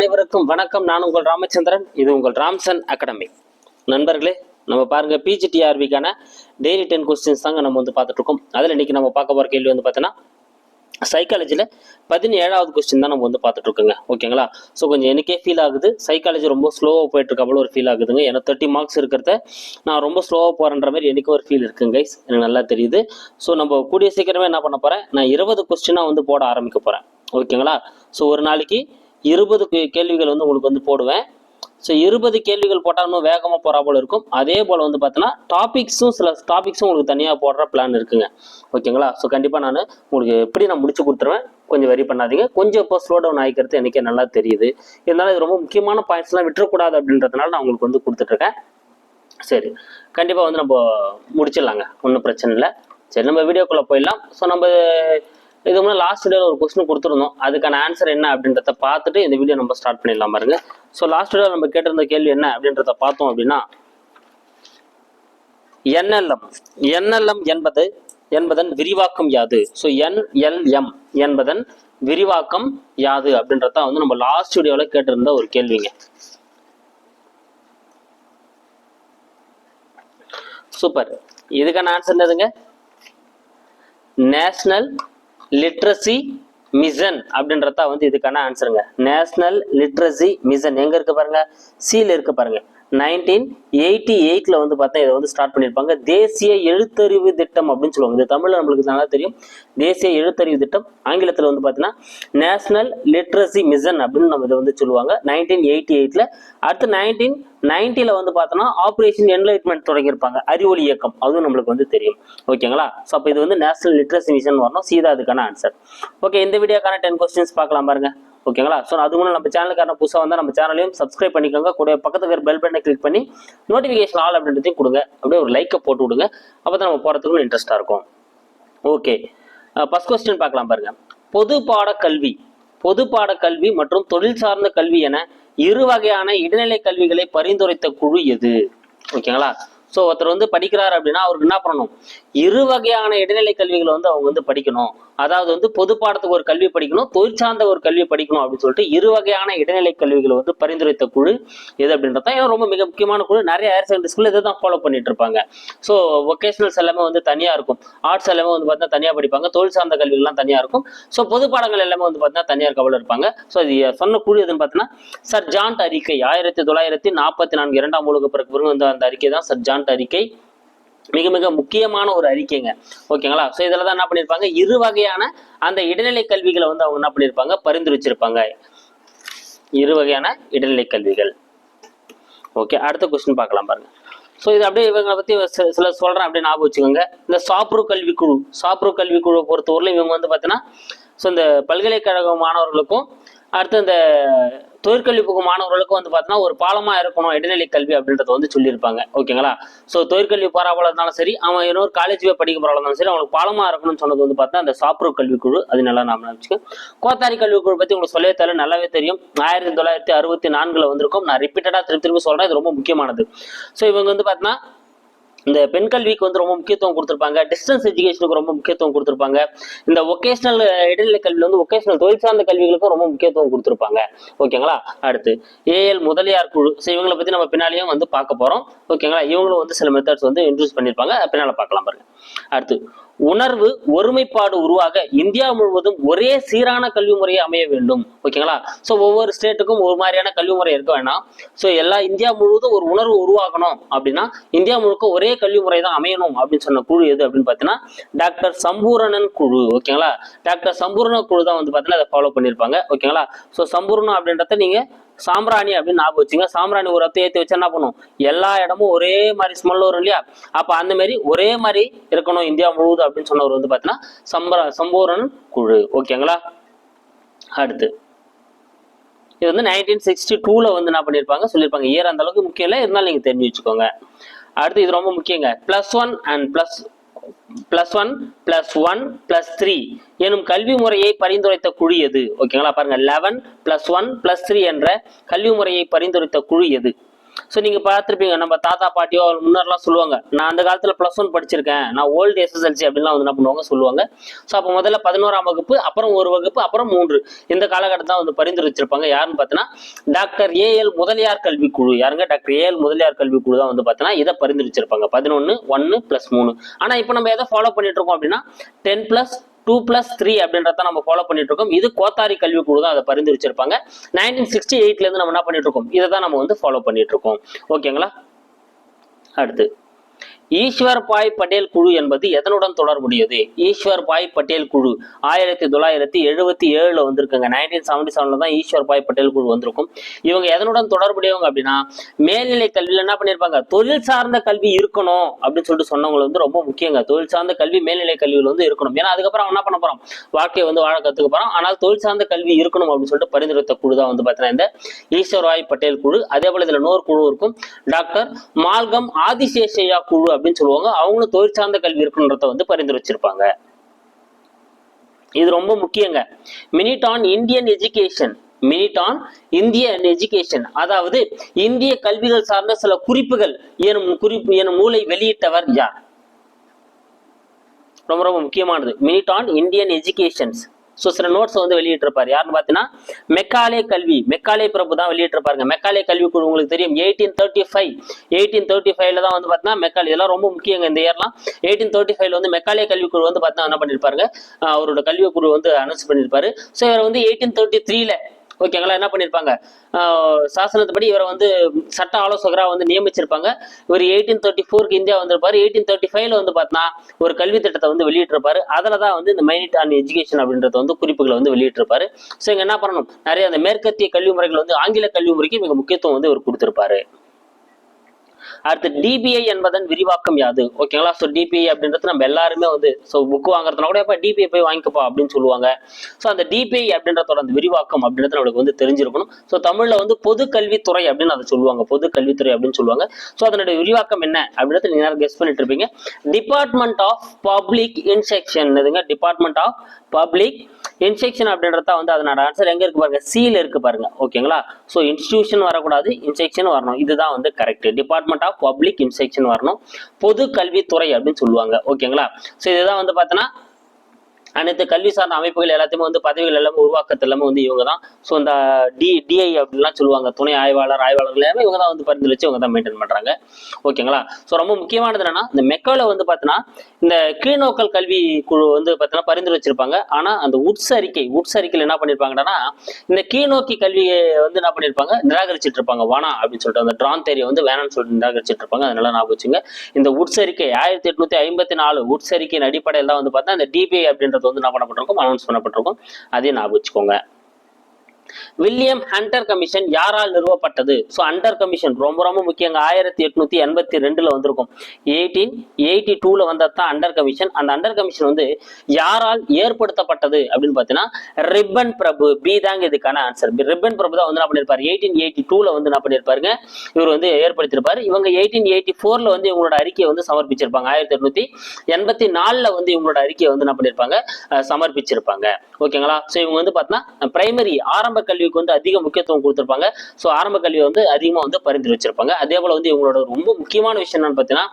அனைவருக்கும் வணக்கம். நான் உங்கள் ராமச்சந்திரன். இது உங்கள் ராம்சன் அகாடமி. நண்பர்களே நம்ம பாருங்க பிஜிடிஆர்பிக்கான டெய்லி டென் கொஸ்டின்ஸ் தாங்க நம்ம வந்து பார்த்துட்டு இருக்கோம் அதில் இன்னைக்கு நம்ம பார்க்க போகிற கேள்வி வந்து பார்த்தீங்கன்னா சைக்காலஜியில் பதினேழாவது கொஸ்டின் தான் நம்ம வந்து பார்த்துட்டு இருக்கோங்க ஓகேங்களா? ஸோ கொஞ்சம் எனக்கே ஃபீல் ஆகுது. சைக்காலஜி ரொம்ப ஸ்லோவாக போயிட்டு இருக்க அவ்வளோ ஒரு ஃபீல் ஆகுதுங்க. ஏன்னா தேர்ட்டி மார்க்ஸ் இருக்கிறத நான் ரொம்ப ஸ்லோவாக போகிறேன்ற மாதிரி எனக்கு ஒரு ஃபீல் இருக்குங்க கைஸ் எனக்கு நல்லா தெரியுது. ஸோ நம்ம கூடிய சீக்கிரமே என்ன பண்ண போகிறேன் நான் இருபது கொஸ்டினாக வந்து போட ஆரம்பிக்க போகிறேன் ஓகேங்களா? ஸோ ஒரு நாளைக்கு இருபது கே- கேள்விகள் வந்து உங்களுக்கு வந்து போடுவேன். ஸோ இருபது கேள்விகள் போட்டால் இன்னும் வேகமாக போகிறா போல இருக்கும். அதே போல் வந்து பார்த்தீங்கன்னா டாபிக்ஸும் சில டாபிக்ஸும் உங்களுக்கு தனியாக போடுற பிளான் இருக்குங்க. ஓகேங்களா? ஸோ கண்டிப்பாக நான் உங்களுக்கு எப்படி நான் முடிச்சு கொடுத்துருவேன் கொஞ்சம் வெரி பண்ணாதீங்க. கொஞ்சம் இப்போ ஸ்லோ டவுன் ஆகிக்கிறது எனக்கே நல்லா தெரியுது. இருந்தாலும் இது ரொம்ப முக்கியமான பாயிண்ட்ஸ்லாம் விட்டுறக்கூடாது அப்படின்றதுனால நான் உங்களுக்கு வந்து கொடுத்துட்ருக்கேன். சரி. கண்டிப்பாக வந்து நம்ம முடிச்சிடலாங்க. ஒன்றும் பிரச்சனை இல்லை. சரி நம்ம வீடியோக்குள்ளே போயிடலாம். ஸோ நம்ம இதுக்கு முன்னாடி லாஸ்ட் வீடியோவில் ஒரு கொஸ்டின் கொடுத்துருந்தோம். அதுக்கான ஆன்சர் என்ன அப்படின்றத பார்த்துட்டு இந்த வீடியோ நம்ம ஸ்டார்ட் பண்ணிடலாம் பாருங்க. ஸோ லாஸ்ட் வீடியோ நம்ம கேட்டிருந்த கேள்வி என்ன அப்படின்றத பார்த்தோம் அப்படின்னா என்எல்எம். என்எல்எம் என்பது என்பதன் விரிவாக்கம் யாது? ஸோ என்எல்எம் என்பதன் விரிவாக்கம் யாது அப்படின்றத வந்து நம்ம லாஸ்ட் வீடியோவில் கேட்டிருந்த ஒரு கேள்விங்க. சூப்பர் இதுக்கான ஆன்சர் என்னதுங்க? நேஷனல் லிட்ரஸி மிஷன் அப்படின்றதா வந்து இதுக்கான ஆன்சருங்க நேஷனல் லிட்ரஸி மிஷன் எங்க இருக்கு பாருங்க? சீல இருக்கு பாருங்க. நைன்டீன் எயிட்டி எயிட்டில் வந்து பார்த்தா இதை வந்து ஸ்டார்ட் பண்ணியிருப்பாங்க. தேசிய எழுத்தறிவு திட்டம் அப்படின்னு சொல்லுவாங்க. இது தமிழில் நம்மளுக்கு நல்லா தெரியும். தேசிய எழுத்தறிவு திட்டம். ஆங்கிலத்தில் வந்து பார்த்தீங்கன்னா நேஷனல் லிட்ரஸி மிஷன் அப்படின்னு நம்ம இதை வந்து சொல்லுவாங்க. நைன்டீன் எயிட்டி எயிட்டில் அடுத்து நைன்டீன் நைன்ட்டியில் வந்து பார்த்தோன்னா ஆப்ரேஷன் என்லைட்மெண்ட் தொடங்கியிருப்பாங்க. அறிவொளி இயக்கம். அதுவும் நம்மளுக்கு வந்து தெரியும். ஓகேங்களா? ஸோ அப்போ இது வந்து நேஷனல் லிட்ரஸி மிஷன் வரணும். சீதா அதுக்கான ஆன்சர் ஓகே இந்த வீடியோக்கான டென் கொஸ்டின்ஸ் பார்க்கலாம் பாருங்கள் ஓகேங்களா? ஸோ அது மூலம் நம்ம சேனலுக்கான புதுசாக வந்தால் நம்ம சேனலையும் சப்ஸ்கிரைப் பண்ணிக்கோங்க. கூட பக்கத்துக்கு இருக்கிற பெல் பட்டனை கிளிக் பண்ணி நோட்டிஃபிகேஷன் ஆல் அப்படின்றதையும் கொடுங்க. அப்படியே ஒரு லைக்கை போட்டு விடுங்க. அப்போ தான் நம்ம போகிறதுக்கு இன்ட்ரெஸ்ட்டாக இருக்கும். ஓகே ஃபஸ்ட் கொஸ்டின் பார்க்கலாம் பாருங்க. பொது பாட கல்வி பொது பாட கல்வி மற்றும் தொழில் சார்ந்த கல்வி என இரு வகையான இடைநிலை கல்விகளை பரிந்துரைத்த குழு எது? ஓகேங்களா? ஸோ ஒருத்தர் வந்து படிக்கிறார் அப்படின்னா அவருக்கு என்ன பண்ணணும்? இரு வகையான இடைநிலை கல்விகளை வந்து அவங்க வந்து படிக்கணும். அதாவது வந்து பொது பாடத்துக்கு ஒரு கல்வி படிக்கணும் தொழிற்சார்ந்த ஒரு கல்வி படிக்கணும் அப்படின்னு சொல்லிட்டு இரு வகையான இடைநிலை கல்விகளை வந்து பரிந்துரைத்த குழு எது அப்படின்றது தான் ஏன்னா ரொம்ப மிக முக்கியமான குழு. நிறைய ஹையர் செகண்டரி ஸ்கூல் இதை தான் ஃபாலோ பண்ணிட்டு இருப்பாங்க. ஸோ ஒகேஷனல்ஸ் எல்லாமே வந்து தனியாக இருக்கும். ஆர்ட்ஸ் எல்லாமே வந்து பார்த்தீங்கன்னா தனியாக படிப்பாங்க. தொழில் சார்ந்த கல்விகள்லாம் தனியாக இருக்கும். ஸோ பொது பாடங்கள் எல்லாமே வந்து பார்த்தீங்கன்னா தனியார் கவலை இருப்பாங்க. ஸோ இது சொன்ன குழு எதுன்னு பார்த்தீங்கன்னா சர் ஜான்ட் அறிக்கை. ஆயிரத்தி தொள்ளாயிரத்தி நாற்பத்தி நான்கு இரண்டாம் உலக பிறகு பிறகு வந்து அந்த அறிக்கை தான் சர் ஜான்ட் அறிக்கை. மிக மிக முக்கியமான ஒரு அறிக்கைங்க. ஓகேங்களா? ஸோ இதில் தான் என்ன பண்ணியிருப்பாங்க இரு வகையான அந்த இடைநிலை கல்விகளை வந்து அவங்க என்ன பண்ணியிருப்பாங்க பரிந்துரைச்சிருப்பாங்க இரு வகையான இடைநிலை கல்விகள். ஓகே அடுத்த கொஸ்டின் பார்க்கலாம் பாருங்க. ஸோ இது அப்படியே இவங்களை பற்றி சில சில சொல்கிறேன் அப்படியே ஞாபகம் வச்சுக்கோங்க. இந்த சாப்ரு கல்விக்குழு சாப்ரு கல்விக்குழு பொறுத்தவரையிலும் இவங்க வந்து பார்த்தீங்கன்னா ஸோ இந்த பல்கலைக்கழக மாணவர்களுக்கும் அடுத்து இந்த தொழிற்கல்வி புகும் மாணவர்களுக்கு வந்து பார்த்தீங்கன்னா ஒரு பாலமா இருக்கணும் இடைநிலை கல்வி அப்படின்றத வந்து சொல்லியிருப்பாங்க. ஓகேங்களா? ஸோ தொழிற்கல்வி போறாவளா இருந்தாலும் சரி அவன் இன்னொரு காலேஜ் போய் படிக்க போறாவளா இருந்தாலும் சரி அவங்களுக்கு பாலமா இருக்கணும்னு சொன்னது வந்து பார்த்தா அந்த சாப்ரூர் கல்விக்குழு அது நல்லா நாம நினச்சிக்க கோத்தாரி கல்விக்குழு பத்தி உங்களுக்கு சொல்லவே தேவை நல்லாவே தெரியும். ஆயிரத்தி தொள்ளாயிரத்தி அறுபத்தி நான்குல வந்திருக்கும். நான் ரிப்பீட்டடா திருப்பி திருப்பி சொல்கிறேன் இது ரொம்ப முக்கியமானது. ஸோ இவங்க வந்து பார்த்தீங்கன்னா இந்த பெண் கல்விக்கு வந்து ரொம்ப முக்கியத்துவம் கொடுத்துருப்பாங்க. டிஸ்டன்ஸ் எஜுகேஷனுக்கு ரொம்ப முக்கியத்துவம் கொடுத்துருப்பாங்க. இந்த ஒகேஷனல் இடைநிலை கல்வியில் வந்து ஒகேஷனல் தொழில் சார்ந்த கல்விகளுக்கும் ரொம்ப முக்கியத்துவம் கொடுத்துருப்பாங்க. ஓகேங்களா அடுத்து ஏஎல் முதலியார் குழு. ஸோ இவங்களை பற்றி நம்ம பின்னாலேயும் வந்து பார்க்க போகிறோம் ஓகேங்களா இவங்களும் வந்து சில மெத்தட்ஸ் வந்து இன்ட்ரூஸ் பண்ணியிருப்பாங்க. பின்னால் பார்க்கலாம் பாருங்க. அடுத்து உணர்வு ஒருமைப்பாடு உருவாக இந்தியா முழுவதும் ஒரே சீரான கல்வி முறையை அமைய வேண்டும். ஓகேங்களா ஸோ ஒவ்வொரு ஸ்டேட்டுக்கும் ஒரு மாதிரியான கல்வி முறை இருக்க வேணாம். ஸோ எல்லா இந்தியா முழுவதும் ஒரு உணர்வு உருவாகணும் அப்படின்னா இந்தியா முழுக்க ஒரே கல்வி முறை தான் அமையணும் அப்படின்னு சொன்ன குழு எது அப்படின்னு பார்த்தீங்கன்னா டாக்டர் சம்பூரணன் குழு. ஓகேங்களா டாக்டர் சம்பூரண குழு தான் வந்து பார்த்தீங்கன்னா அதை ஃபாலோ பண்ணியிருப்பாங்க. ஓகேங்களா ஸோ சம்பூர்ணம் அப்படின்றத நீங்க சாம்பிராணி அப்படின்னு ஞாபகம் வச்சுங்க. சாம்பிராணி ஒரு ரத்தம் ஏற்றி வச்சா என்ன பண்ணும்? எல்லா இடமும் ஒரே மாதிரி ஸ்மெல் வரும் இல்லையா? அப்போ அந்த மாதிரி ஒரே மாதிரி இருக்கணும் இந்தியா முழுவதும் அப்படின்னு சொன்னவர் வந்து பார்த்தீங்கன்னா சம்பரா சம்பூரன் குழு. ஓகேங்களா அடுத்து. இது வந்து நைன்டீன் சிக்ஸ்டி டூவில் வந்து என்ன பண்ணியிருப்பாங்க சொல்லியிருப்பாங்க இயர் அந்த அளவுக்கு முக்கியம் இல்லை. இருந்தாலும் நீங்கள் தெரிஞ்சு வச்சுக்கோங்க. அடுத்து இது ரொம்ப முக்கியங்க. Plus one and plus plus one plus one plus three எனும் கல்வி முறையை பரிந்துரைத்த குழு எது? ஓகேங்களா பாருங்க. Eleven plus one plus three என்ற கல்வி முறையை பரிந்துரைத்த குழு எது? ஸோ நீங்கள் பார்த்துருப்பீங்க நம்ம தாத்தா பாட்டியோ முன்னர்லாம் சொல்லுவாங்க நான் அந்த காலத்தில் ப்ளஸ் ஒன் படிச்சிருக்கேன் நான் ஓல்டு எஸ்எஸ்எல்சி அப்படின்லாம் வந்து என்ன பண்ணுவாங்க? சொல்லுவாங்க. ஸோ அப்போ முதல்ல பதினோராம் வகுப்பு அப்புறம் ஒரு வகுப்பு அப்புறம் மூன்று. இந்த காலகட்டத்தில் வந்து பரிந்துரைச்சிருப்பாங்க யாருன்னு பார்த்தீங்கன்னா டாக்டர் ஏஎல் முதலியார் கல்விக்குழு. யாருங்க? டாக்டர் ஏஎல் முதலியார் கல்விக்குழு தான் வந்து பார்த்தீங்கன்னா இதை பரிந்துரைச்சிருப்பாங்க பதினொன்று ஒன்று ப்ளஸ் மூணு. ஆனால் இப்போ நம்ம எதை ஃபாலோ பண்ணிட்டு இருக்கோம் அப்படின்னா ten plus two plus three அப்படின்றத நம்ம ஃபாலோ பண்ணிட்டு இருக்கோம் இது கோத்தாரி கல்வி தான் அதை பரிந்துரைச்சிருப்பாங்க. நைன்டீன் சிக்ஸ்டி எயிட்ல இருந்து நம்ம என்ன பண்ணிட்டு இருக்கோம் இதை தான் நம்ம வந்து ஃபாலோ பண்ணிட்டு இருக்கோம் ஓகேங்களா அடுத்து. ஈஸ்வர் பாய் பட்டேல் குழு என்பது எதனுடன் தொடர்புடையது? ஈஸ்வர் பாய் பட்டேல் குழு. ஆயிரத்தி தொள்ளாயிரத்தி எழுபத்தி ஏழுல வந்திருக்குங்க. நைன்டீன் செவன்டி செவன்ல தான் ஈஸ்வர் பாய் பட்டேல் குழு வந்திருக்கும். இவங்க எதனுடன் தொடர்புடையவங்க அப்படின்னா மேல்நிலை கல்வியில் என்ன பண்ணியிருப்பாங்க? தொழில் சார்ந்த கல்வி இருக்கணும் அப்படின்னு சொல்லிட்டு சொன்னவங்க வந்து ரொம்ப முக்கியங்க. தொழில் சார்ந்த கல்வி மேல்நிலை கல்வியில் வந்து இருக்கணும். ஏன்னா அதுக்கப்புறம் அவங்க என்ன பண்ண போறோம் வாழ்க்கையை வந்து வாழ கத்துக்க போறோம் ஆனால் தொழில் சார்ந்த கல்வி இருக்கணும் அப்படின்னு சொல்லிட்டு பரிந்துரைத்த குழு தான் வந்து பார்த்தீங்கன்னா இந்த ஈஸ்வர் பாய் பட்டேல் குழு. அதே போல இதுல இன்னொரு குழு இருக்கும். டாக்டர் மால்கம் ஆதிசேஷையா குழு அப்படின்னு சொல்லுவாங்க. அவங்களும் தொழில் சார்ந்த கல்வி இருக்குன்றத வந்து பரிந்துரைச்சிருப்பாங்க இது ரொம்ப முக்கியங்க. Minute on Indian education minute on Indian education அதாவது இந்திய கல்விகள் சார்ந்த சில குறிப்புகள் எனும் குறிப்பு எனும் நூலை வெளியிட்டவர் யார்? ரொம்ப ரொம்ப முக்கியமானது. Minute on Indian educations so சில நோட்ஸ் வந்து வெளியிட்டிருப்பார். யாருன்னு பார்த்தீங்கன்னா மெக்காலே கல்வி. மெக்காலே பிரபு தான் வெளியிட்டிருப்பாருங்க. மெக்காலே கல்வி குழு உங்களுக்கு தெரியும். Eighteen thirty five eighteen thirty ஃபைவ்ல தான் வந்து பார்த்தீங்கன்னா மெக்காலே இதெல்லாம் ரொம்ப முக்கியங்க இந்த இயர்லாம் எயிட்டீன் தேர்ட்டி ஃபைவ்ல வந்து மெக்காலே கல்வி குழு வந்து பார்த்தீங்கன்னா என்ன பண்ணியிருப்பாருங்க? அவரோட கல்வி குழு வந்து அனௌன்ஸ் பண்ணியிருப்பாரு. ஸோ இவர் வந்து எயிட்டீன் தேர்ட்டி த்ரீல ஓகேங்களா என்ன பண்ணியிருப்பாங்க ஆஹ் சாசனத்துப்படி இவரை வந்து சட்ட ஆலோசகராக வந்து நியமிச்சிருப்பாங்க. இவர் எயிட்டீன் தேர்ட்டி ஃபோருக்கு இந்தியா வந்திருப்பாரு. எயிட்டீன் தேர்ட்டி ஃபைவ்ல வந்து பார்த்தீங்கன்னா ஒரு கல்வி திட்டத்தை வந்து வெளியிட்டிருப்பாரு. அதில் தான் வந்து இந்த மைனிட் ஆன் எஜுகேஷன் அப்படின்றத வந்து குறிப்புகளை வந்து வெளியிட்டிருப்பாரு. ஸோ இங்கே என்ன பண்ணணும்? நிறைய அந்த மேற்கத்திய கல்வி முறைகள் வந்து ஆங்கில கல்வி முறைக்கு மிக முக்கியத்துவம் வந்து இவர் கொடுத்திருப்பாரு. அடுத்து டிபிஐ என்பதன் விரிவாக்கம் யாது? ஓகேங்களா ஸோ டிபிஐ அப்படின்றது நம்ம எல்லாருமே வந்து ஸோ புக் வாங்குறதுனா கூட எப்போ டிபிஐ போய் வாங்கிக்கப்பா அப்படின்னு சொல்லுவாங்க. ஸோ அந்த டிபிஐ அப்படின்றதோட அந்த விரிவாக்கம் அப்படின்றது நம்மளுக்கு வந்து தெரிஞ்சிருக்கணும். ஸோ தமிழில் வந்து பொது கல்வித்துறை அப்படின்னு அதை சொல்லுவாங்க. பொது கல்வித்துறை அப்படின்னு சொல்லுவாங்க. ஸோ அதனுடைய விரிவாக்கம் என்ன அப்படின்றது நீங்கள் நேரம் கெஸ் பண்ணிட்டு இருப்பீங்க. டிபார்ட்மெண்ட் ஆஃப் பப்ளிக் இன்செக்ஷன் எதுங்க டிபார்ட்மெண்ட் ஆஃப் பப்ளிக் இன்செக்ஷன் அப்படின்றத வந்து அதனோட ஆன்சர் எங்க இருக்கு பாருங்க? சீல இருக்கு பாருங்க. ஓகேங்களா ஸோ இன்ஸ்டியூஷன் வரக்கூடாது இன்செக்ஷன் வரணும். இதுதான் வந்து correct department of public inspection வரணும். பொது கல்வித்துறை அப்படின்னு சொல்லுவாங்க. ஓகேங்களா ஸோ இதுதான் வந்து பார்த்தோன்னா அனைத்து கல்வி சார்ந்த அமைப்புகள் எல்லாத்தையுமே வந்து பதவிகள் எல்லாமே உருவாக்கத்து எல்லாமே வந்து இவங்க தான் ஸோ இந்த டி டிஐ அப்படின்லாம் சொல்லுவாங்க. துணை ஆய்வாளர் ஆய்வாளர்கள் எல்லாமே இவங்க தான் வந்து பரிந்துரைச்சு இவங்க தான் மெயின்டைன் பண்றாங்க. ஓகேங்களா? ஸோ ரொம்ப முக்கியமானது என்னன்னா இந்த மெக்காவில் வந்து பார்த்தீங்கன்னா இந்த கீழ்நோக்கல் கல்வி குழு வந்து பார்த்தீங்கன்னா பரிந்துரைச்சிருப்பாங்க ஆனா அந்த உட்ஸ் அறிக்கை உட்ஸ் அறிக்கையில் என்ன பண்ணியிருப்பாங்கன்னா இந்த கீழ்நோக்கி கல்வியை வந்து என்ன பண்ணியிருப்பாங்க நிராகரிச்சிட்டு இருப்பாங்க வானா அப்படின்னு சொல்லிட்டு அந்த ட்ரான் தேரியை வந்து வேணாம்னு சொல்லிட்டு நிராகரிச்சிட்டு இருப்பாங்க அதனால ஞாபகம் வச்சுங்க இந்த உட்ஸ் அறிக்கை ஆயிரத்தி எட்நூத்தி ஐம்பத்தி நாலு உட்ஸ் அறிக்கையின் அடிப்படையில் தான் வந்து பார்த்தா இந்த டிபிஐ அப்படின்ற அப்படின்றது வந்து என்ன பண்ணப்பட்டிருக்கும் அனௌன்ஸ் பண்ணப்பட்டிருக்கும். அதையும் ஞாபகம் வச்சுக்கோங்க. வில்லியம் ஹண்டர் கமிஷன் யாரால் நிறுவப்பட்டது? ஸோ ஹண்டர் கமிஷன் ரொம்ப ரொம்ப முக்கியங்க. ஆயிரத்தி எட்நூத்தி எண்பத்தி ரெண்டுல வந்திருக்கும். எயிட்டீன் எயிட்டி டூல வந்தது தான் அண்டர் கமிஷன். அந்த அண்டர் கமிஷன் வந்து யாரால் ஏற்படுத்தப்பட்டது அப்படின்னு பார்த்தீங்கன்னா ரிப்பன் பிரபு. பி தாங்க இதுக்கான ஆன்சர் ரிப்பன் பிரபு தான் வந்து என்ன பண்ணிருப்பாரு? எயிட்டீன் எயிட்டி டூல வந்து என்ன பண்ணிருப்பாருங்க? இவர் வந்து ஏற்படுத்தியிருப்பாரு இவங்க எயிட்டீன் எயிட்டி ஃபோர்ல வந்து இவங்களோட அறிக்கையை வந்து சமர்ப்பிச்சிருப்பாங்க. ஆயிரத்தி எட்நூத்தி எண்பத்தி நாலுல வந்து இவங்களோட அறிக்கையை வந்து என்ன பண்ணிருப்பாங்க? சமர்ப்பிச்சிருப்பாங்க. ஓகேங்களா? ஸோ இவங்க வந்து பார்த்தீங்கன்னா பிரைமரி ஆரம்ப கல்விக்கு வந்து அதிக முக்கியத்துவம் கொடுத்துருப்பாங்க. ஸோ ஆரம்ப கல்வியை வந்து அதிகமாக வந்து பரிந்துரை வச்சிருப்பாங்க. அதே போல வந்து இவங்களோட ரொம்ப முக்கியமான விஷயம் என்னன்னு பார்த்தீங்கன்னா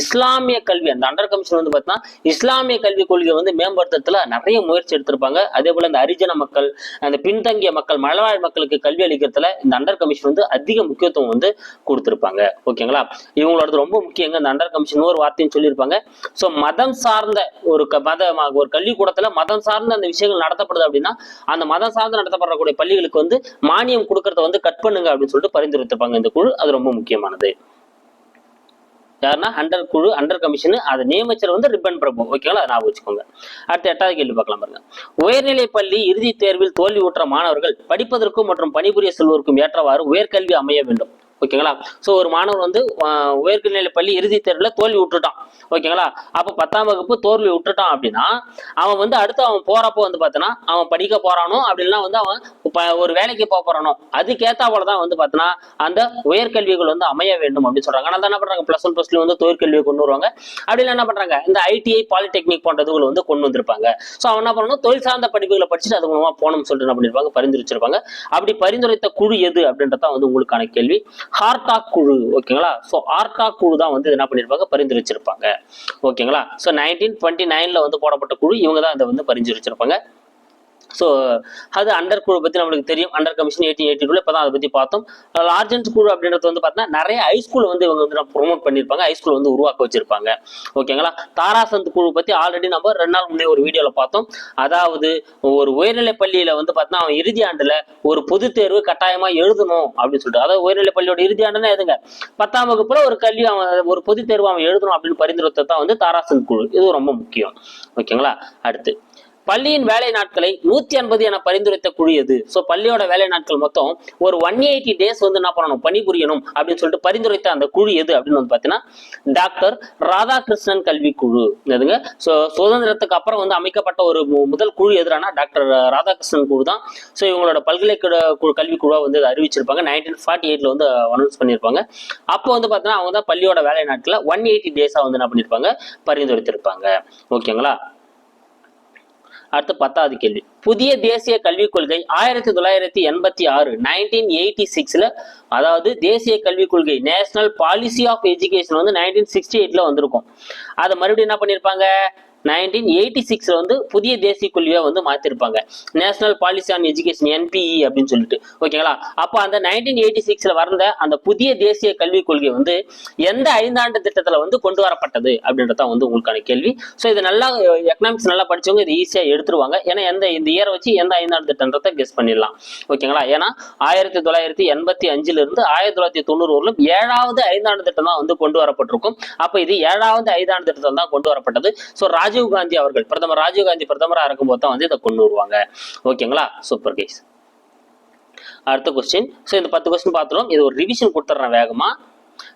இஸ்லாமிய கல்வி. அந்த அண்டர் கமிஷன் வந்து பார்த்தீங்கன்னா இஸ்லாமிய கல்விக் கொள்கையை வந்து மேம்படுத்துறதுல நிறைய முயற்சி எடுத்திருப்பாங்க. அதே போல இந்த அரிஜன மக்கள் அந்த பின்தங்கிய மக்கள் மலைவாழ் மக்களுக்கு கல்வி அளிக்கிறதுல இந்த அண்டர் கமிஷன் வந்து அதிக முக்கியத்துவம் வந்து கொடுத்துருப்பாங்க. ஓகேங்களா? இவங்களோட ரொம்ப முக்கியங்க. இந்த அண்டர் கமிஷன் ஒரு வார்த்தையும் சொல்லியிருப்பாங்க. ஸோ மதம் சார்ந்த ஒரு மத ஒரு கல்விக்கூடத்தில் மதம் சார்ந்த அந்த விஷயங்கள் நடத்தப்படுது அப்படின்னா அந்த மதம் சார்ந்து நடத்தப்படக்கூடிய பள்ளிகளுக்கு வந்து மானியம் கொடுக்கறத வந்து கட் பண்ணுங்க அப்படின்னு சொல்லிட்டு பரிந்துரைத்திருப்பாங்க. இந்த குழு அது ரொம்ப முக்கியமானது. யாருன்னா அண்டர் குழு அண்டர் கமிஷன் அதை நியமிச்சர் வந்து ரிப்பன் பிரபு. ஓகேங்களா அதை ஞாபகம் வச்சுக்கோங்க. அடுத்த எட்டாவது கேள்வி பார்க்கலாம் பாருங்க. உயர்நிலை பள்ளி இறுதித் தேர்வில் தோல்வி ஊற்ற மாணவர்கள் படிப்பதற்கும் மற்றும் பணிபுரிய செல்வதற்கும் ஏற்றவாறு உயர்கல்வி அமைய வேண்டும். ஓகேங்களா? ஸோ ஒரு மாணவர் வந்து ஆஹ், உயர்நிலை பள்ளி இறுதித் தேர்வில் தோல்வி விட்டுட்டான். ஓகேங்களா? அப்போ பத்தாம் வகுப்பு தோல்வி விட்டுட்டான் அப்படின்னா அவன் வந்து அடுத்து அவன் போறப்போ வந்து பார்த்தோன்னா அவன் படிக்க போறானோ அப்படின்னா வந்து அவன் ஒரு வேலைக்கு போக போறானோ போல தான் வந்து பார்த்தோன்னா அந்த உயர்கல்விகள் வந்து அமைய வேண்டும் அப்படின்னு சொல்றாங்க. ஆனால் என்ன பண்றாங்க? ப்ளஸ் ஒன் ப்ளஸ் டூ வந்து தொழிற்கல்வியை கொண்டு வருவாங்க. அப்படின்னா என்ன பண்றாங்க? இந்த ஐடிஐ பாலிடெக்னிக் போன்றதுகள் வந்து கொண்டு வந்திருப்பாங்க. ஸோ அவன் என்ன பண்ணணும்? தொழில் சார்ந்த படிப்புகளை படிச்சுட்டு அது மூலமா போகணும்னு சொல்லிட்டு என்ன பண்ணிருப்பாங்க? பரிந்துரைச்சிருப்பாங்க. அப்படி பரிந்துரைத்த குழு எது அப்படின்றத வந்து உங்களுக்கான கேள்வி. ஹார்டா குழு ஓகேங்களா? ஸோ ஆர்டா குழு தான் வந்து என்ன பண்ணியிருப்பாங்க பரிந்துரைச்சிருப்பாங்க. ஓகேங்களா? ஸோ நைன்டீன் டுவெண்ட்டி நைனில் வந்து போடப்பட்ட குழு இவங்க தான் அதை வந்து பரிந்துரைச்சிருப்பாங்க. ஸோ அது அண்டர் குழு பற்றி நம்மளுக்கு தெரியும். அண்டர் கமிஷன் எயிட்டீன் எயிட்டி டூல இப்போ தான் அதை பற்றி பார்த்தோம். லார்ஜன்ஸ் குழு அப்படின்றது வந்து பார்த்தீங்கன்னா நிறைய ஹைஸ்கூல் வந்து இவங்க வந்து ப்ரொமோட் பண்ணியிருப்பாங்க. ஹைஸ்கூல் வந்து உருவாக்க வச்சிருப்பாங்க. ஓகேங்களா தாராசந்த் குழு பற்றி ஆல்ரெடி நம்ம ரெண்டு நாள் முன்னே ஒரு வீடியோவில் பார்த்தோம். அதாவது ஒரு உயர்நிலை பள்ளியில் வந்து பார்த்தீங்கன்னா அவன் இறுதி ஆண்டில் ஒரு பொதுத் தேர்வு கட்டாயமாக எழுதணும் அப்படின்னு சொல்லிட்டு. அதாவது உயர்நிலை பள்ளியோட இறுதி ஆண்டுனா எதுங்க? பத்தாம் வகுப்புல ஒரு கல்வி அவன் ஒரு பொதுத் தேர்வு அவன் எழுதணும் அப்படின்னு பரிந்துரைத்தான் வந்து தாராசந்த் குழு இது ரொம்ப முக்கியம். ஓகேங்களா அடுத்து. பள்ளியின் வேலை நாட்களை நூத்தி ஐம்பது என பரிந்துரைத்த குழு எது? ஸோ பள்ளியோட வேலை நாட்கள் மொத்தம் ஒரு ஒன் எயிட்டி டேஸ் வந்து என்ன பண்ணணும்? பணிபுரியணும் அப்படின்னு சொல்லிட்டு பரிந்துரைத்த அந்த குழு எது அப்படின்னு வந்து பார்த்தீங்கன்னா டாக்டர் ராதாகிருஷ்ணன் கல்வி குழு. எதுங்க ஸோ சுதந்திரத்துக்கு அப்புறம் வந்து அமைக்கப்பட்ட ஒரு முதல் குழு எதுனா டாக்டர் ராதாகிருஷ்ணன் குழு தான். ஸோ இவங்களோட பல்கலைக்கழக குழு கல்வி குழுவா வந்து அறிவிச்சிருப்பாங்க. நைன்டீன் ஃபார்ட்டி எயிட்ல வந்து அனௌன்ஸ் பண்ணியிருப்பாங்க அப்போ வந்து பார்த்தீங்கன்னா அவங்க தான் பள்ளியோட வேலை நாட்களை ஒன் எயிட்டி டேஸாக வந்து என்ன பண்ணியிருப்பாங்க பரிந்துரைத்திருப்பாங்க. ஓகேங்களா? அடுத்து பத்தாவது கேள்வி. புதிய தேசிய கல்விக் கொள்கை ஆயிரத்தி தொள்ளாயிரத்தி எண்பத்தி ஆறு நைன்டீன் எயிட்டி சிக்ஸ்ல அதாவது தேசிய கல்விக் கொள்கை நேஷனல் பாலிசி ஆஃப் எஜுகேஷன் வந்து நைன்டீன் சிக்ஸ்டி எயிட்ல வந்திருக்கும். அதை மறுபடியும் என்ன பண்ணியிருப்பாங்க நைன்டீன் எயிட்டி சிக்ஸ்ல வந்து புதிய தேசிய கொள்கையை வந்து மாத்திருப்பாங்க. National policy on education NPE அப்படின்னு சொல்லிட்டு. ஓகேங்களா? அப்போ அந்த நைன்டீன் எயிட்டி சிக்ஸ்ல வந்த அந்த புதிய தேசிய கல்விக் கொள்கை வந்து எந்த ஐந்தாண்டு திட்டத்துல வந்து கொண்டு வரப்பட்டது அப்படின்றதான் வந்து உங்களுக்கான கேள்வி. ஸோ இது நல்லா எக்கனாமிக்ஸ் நல்லா படிச்சவங்க இது ஈஸியா எடுத்துருவாங்க. ஏன்னா எந்த இந்த இயரை வச்சு எந்த ஐந்தாண்டு திட்டன்றதை கெஸ் பண்ணிடலாம். ஓகேங்களா? ஏன்னா ஆயிரத்தி தொள்ளாயிரத்தி எண்பத்தி அஞ்சுல இருந்து ஆயிரத்தி தொள்ளாயிரத்தி தொண்ணூறு வரலும் ஏழாவது ஐந்தாண்டு திட்டம் தான் வந்து கொண்டு வரப்பட்டிருக்கும். அப்ப இது ஏழாவது ஐந்தாண்டு திட்டம் தான் கொண்டு வரப்பட்டது. ஸோ ராஜீவ் காந்தி அவர்கள் பிரதமர் ராஜீவ் காந்தி பிரதமரா இருக்கும்போது தான் வந்து இதை கொண்டு வருவாங்க. ஓகேங்களா? சூப்பர் கேஸ் அடுத்த கொஸ்டின் ஸோ இந்த பத்து கொஸ்டின் பார்த்துருவோம். இது ஒரு ரிவிஷன் கொடுத்துட்றேன் வேகமா.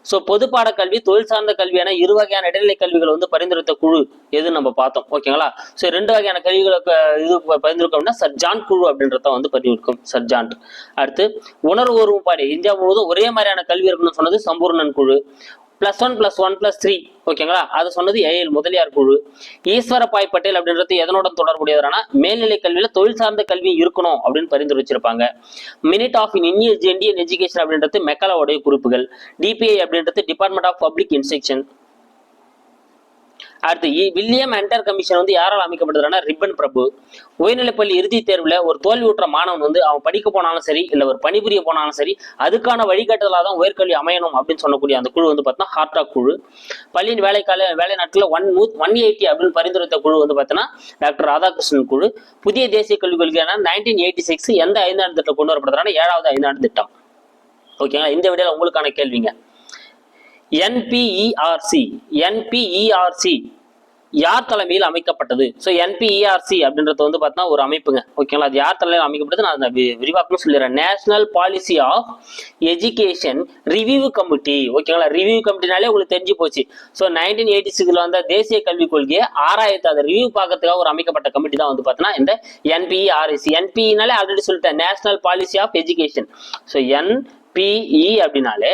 ஸோ பொதுப்பாட கல்வி தொழில் சார்ந்த கல்வி என இரு வகையான இடைநிலை கல்விகள் வந்து பரிந்துரைத்த குழு எது நம்ம பார்த்தோம். ஓகேங்களா? ஸோ ரெண்டு வகையான கல்விகளுக்கு இது பரிந்துரைக்கும் அப்படின்னா சர்ஜான் குழு அப்படின்றத வந்து பதிவிருக்கும் சர்ஜான் அடுத்து உணர்வு ஒருமைப்பாடு. இந்தியா முழுவதும் ஒரே மாதிரியான கல்வி இருக்கணும்னு சொன்னது சம்பூர்ணன் குழு. Plus one plus one plus three ஓகேங்களா அது சொன்னது ஏஎல் முதலியார் குழு. ஈஸ்வர பாய் பட்டேல் அப்படின்றது எதனோட தொடர்புடையதுனா மேல்நிலை கல்வியில தொழில் சார்ந்த கல்வி இருக்கணும் அப்படின்னு பரிந்துரைச்சிருப்பாங்க minute of in Indian education அப்படின்றது மெக்கலாவுடைய குறிப்புகள். டிபிஐ அப்படின்றது டிபார்ட்மெண்ட் ஆஃப் பப்ளிக் இன்ஸ்ட்ரக்ஷன் அடுத்து இ- வில்லியம் என்டர் கமிஷன் வந்து யாரால் அமைக்கப்பட்டதுன்னா ரிப்பன் பிரபு. உயர்நிலைப்பள்ளி இறுதித் தேர்வில் ஒரு தோல்வியுற்ற மாணவன் வந்து அவன் படிக்க போனாலும் சரி இல்லை ஒரு பணிபுரிய போனாலும் சரி அதுக்கான வழிகாட்டுதலாக தான் உயர்கல்வி அமையணும் அப்படின்னு சொல்லக்கூடிய அந்த குழு வந்து பார்த்தீங்கன்னா ஹார்டா குழு. பள்ளியின் வேலைக்கால வேலை நாட்களில் ஒன் ஒன் எயிட்டி அப்படின்னு பரிந்துரைத்த குழு வந்து பார்த்தீங்கன்னா டாக்டர் ராதாகிருஷ்ணன் குழு. புதிய தேசிய கல்விக் கொள்கையான நைன்டீன் எயிட்டி சிக்ஸ் எந்த ஐந்தாண்டு திட்டம் கொண்டு வரப்படுறதுனா ஏழாவது ஐந்தாண்டு திட்டம். ஓகேங்களா? இந்த விடையில உங்களுக்கான கேள்விங்க. என்பிஇஆர்சி என்பிஇஆர்சி யார் தலைமையில் அமைக்கப்பட்டது? ஸோ என்பிஇஆர்சி அப்படின்றது வந்து பார்த்தீங்கன்னா ஒரு அமைப்புங்க. ஓகேங்களா? அது யார் தலைமையில் அமைக்கப்பட்டது நான் அதை வி- சொல்லிடுறேன். National policy of education review committee ஓகேங்களா? ரிவ்யூ கமிட்டினாலே உங்களுக்கு தெரிஞ்சு போச்சு. ஸோ நைன்டீன் எயிட்டி சிக்ஸில் வந்த தேசிய கல்விக் கொள்கையை ஆராயத்தை அதை ரிவ்யூ பார்க்கறதுக்காக ஒரு அமைக்கப்பட்ட கமிட்டி தான் வந்து பார்த்தீங்கன்னா இந்த என்பிஇஆர்சி என்பிஇனாலே ஆல்ரெடி சொல்லிட்டேன். National policy of education so N PE அப்படின்னாலே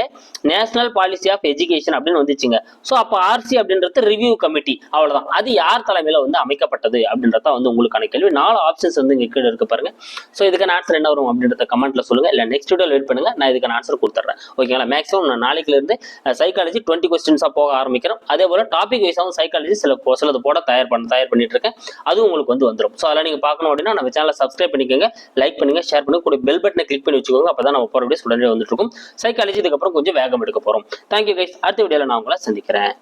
நேஷனல் பாலிசி ஆஃப் எஜுகேஷன் அப்படின்னு வந்துச்சுங்க. ஸோ அப்போ ஆர்சி அப்படின்றது ரிவ்யூ கமிட்டி அவ்வளோதான் அது யார் தலைமையில் வந்து அமைக்கப்பட்டது அப்படின்றத வந்து உங்களுக்கான கேள்வி. நாலு ஆப்ஷன்ஸ் வந்து இங்கே கீழே இருக்கு பாருங்க. ஸோ இதுக்கான ஆன்சர் என்ன வரும் அப்படின்றத கமெண்ட்ல சொல்லுங்க. இல்லை நெக்ஸ்ட் வீடியோ வெயிட் பண்ணுங்க. நான் இதுக்கான ஆன்சர் கொடுத்துட்றேன். ஓகேங்களா மேக்ஸிமம் நான் நாளைக்குலேருந்து சைக்காலஜி டுவெண்ட்டி கொஸ்டின்ஸாக போக ஆரம்பிக்கிறோம். அதே போல டாபிக் வைஸாகவும் சைக்காலஜி சில சிலது போட தயார் பண்ண தயார் பண்ணிட்டு இருக்கேன் அதுவும் உங்களுக்கு வந்து வந்துடும் ஸோ அதெல்லாம் நீங்கள் பார்க்கணும் அப்படின்னா நம்ம சேனலை சப்ஸ்கிரைப் பண்ணிக்கோங்க. லைக் பண்ணுங்க ஷேர் பண்ணுங்க. கூட பெல் பட்டனை கிளிக் பண்ணி வச்சுக்கோங்க. அப்பதான் நம்ம போகிற வீடியோஸ் உடனே வந்துடும் இருக்கும். சைக்காலஜி இதுக்கப்புறம் கொஞ்சம் வேகம் எடுக்க போறோம். தேங்க்யூ கைஸ் அடுத்த வீடியோவில் நான் உங்களை சந்திக்கிறேன்.